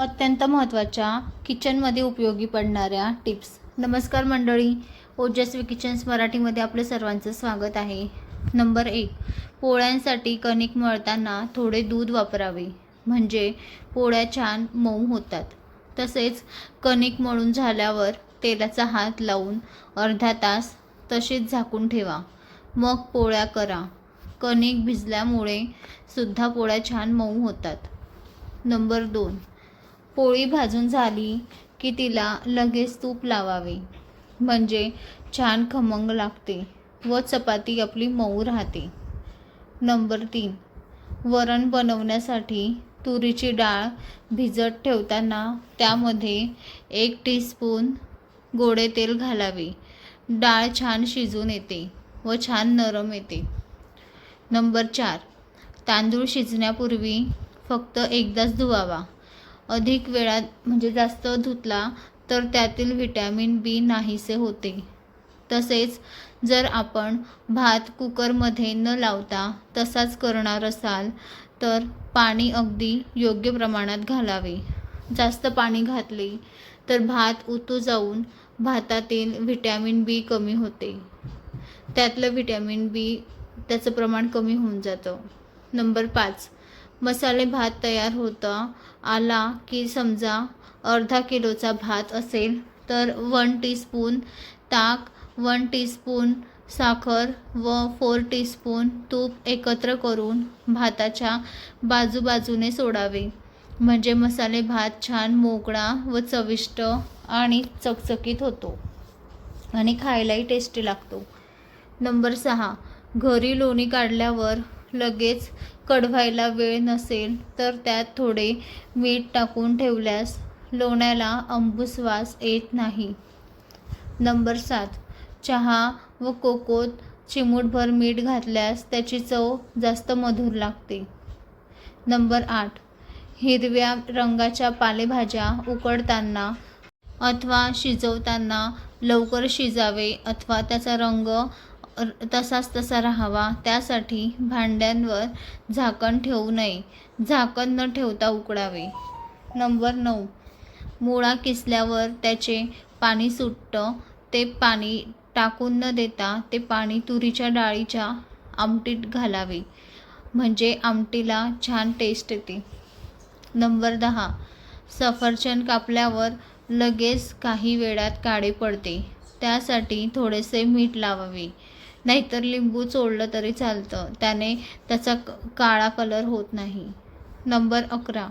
अत्यंत महत्त्वाच्या किचनमध्ये उपयोगी पडणाऱ्या टिप्स. नमस्कार मंडळी ओजस्वी किचन्स मराठीमध्ये आपलं सर्वांचं स्वागत आहे. नंबर एक पोळ्यांसाठी कणिक मळताना थोडे दूध वापरावे. म्हणजे पोळ्या छान मऊ होतात. तसेच कणिक मळून झाल्यावर तेलाचा हात लावून अर्धा तास तसेच झाकून ठेवा. मग पोळ्या करा. कणिक भिजल्यामुळे सुद्धा पोळ्या छान मऊ होतात. नंबर दोन पोळी भाजून झाली की तिला लगेच तूप लावावे. म्हणजे छान खमंग लागते व चपाती आपली मऊ राहते. नंबर तीन. वरण बनवण्यासाठी तुरीची डाळ भिजत ठेवताना त्यामध्ये एक टीस्पून गोडे तेल घालावे. डाळ छान शिजून येते व छान नरम येते. नंबर चार. तांदूळ शिजण्यापूर्वी फक्त एकदाच धुवावा. अधिक वेळात म्हणजे जास्त धुतला तर त्यातील व्हिटॅमिन बी नाहीसे होते. तसेच जर आपण भात कुकरमध्ये न लावता तसाच करणार असाल तर पाणी अगदी योग्य प्रमाणात घालावे. जास्त पाणी घातले तर भात उतू जाऊन भातातील व्हिटॅमिन बी कमी होते. त्यातलं व्हिटॅमिन बी त्याचं प्रमाण कमी होऊन जातं. नंबर पाच. मसाले भात तयार होता. आला की समजा अर्धा किलोचा भात असेल तर वन टीस्पून ताक वन टीस्पून साखर व फोर टीस्पून तूप एकत्र करून भाताच्या बाजूबाजूने सोडावे. म्हणजे मसाले भात छान मोकळा व चविष्ट आणि चकचकीत होतो आणि खायलाही टेस्टी लागतो. नंबर सहा. घरी लोणी काढल्यावर लगेच कढवायला वेळ नसेल तर त्यात थोडे मीठ टाकून ठेवल्यास लोण्याला अंबूस वास येत नाही. नंबर सात. चहा व कोकोत चिमूटभर मीठ घातल्यास त्याची चव जास्त मधुर लागते. नंबर आठ. हिरव्या रंगाच्या पालेभाज्या उकडताना अथवा शिजवताना लवकर शिजावे अथवा त्याचा रंग तसाच तसा राहावा. त्यासाठी भांड्यांवर झाकण ठेवू नये. झाकण न ठेवता उकडावे. नंबर नऊ. मुळा किसल्यावर त्याचे पाणी सुटतं. ते पाणी टाकून न देता ते पाणी तुरीच्या डाळीच्या आमटीत घालावे. म्हणजे आमटीला छान टेस्ट येते. नंबर दहा. सफरचंद कापल्यावर लगेच काही वेळात काळे पडते. त्यासाठी थोडेसे मीठ लावावे. नाहीतर लिंबू चोळलं तरी चालतं. त्याने त्याचा क काळा कलर होत नाही. नंबर अकरा.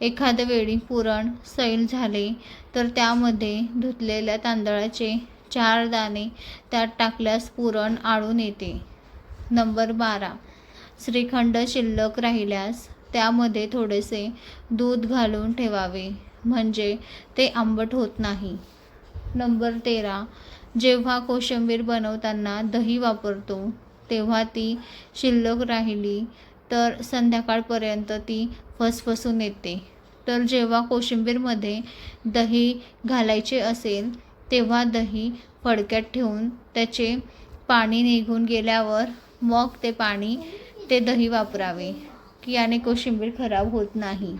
एखाद्या वेळी पुरण सैल झाले तर त्यामध्ये धुतलेल्या तांदळाचे चार दाणे त्यात टाकल्यास पुरण आळून येते. नंबर बारा. श्रीखंड शिल्लक राहिल्यास त्यामध्ये थोडेसे दूध घालून ठेवावे. म्हणजे ते आंबट होत नाही. नंबर तेरा. जेव्हा कोशिंबीर बनवताना दही वापरतो तेव्हा ती शिल्लक राहिली तर संध्याकाळपर्यंत ती फसफसून येते. तर जेव्हा कोशिंबीरमध्ये दही घालायचे असेल तेव्हा दही फडक्यात ठेवून त्याचे पाणी निघून गेल्यावर मग ते पाणी ते दही वापरावे की याने कोशिंबीर खराब होत नाही.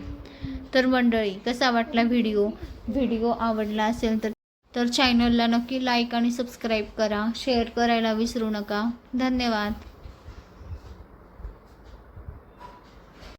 तर मंडळी कसा वाटला व्हिडिओ? व्हिडिओ आवडला असेल तर तर चॅनलला नक्की लाईक आणि सबस्क्राईब करा. शेअर करायला विसरू नका. धन्यवाद.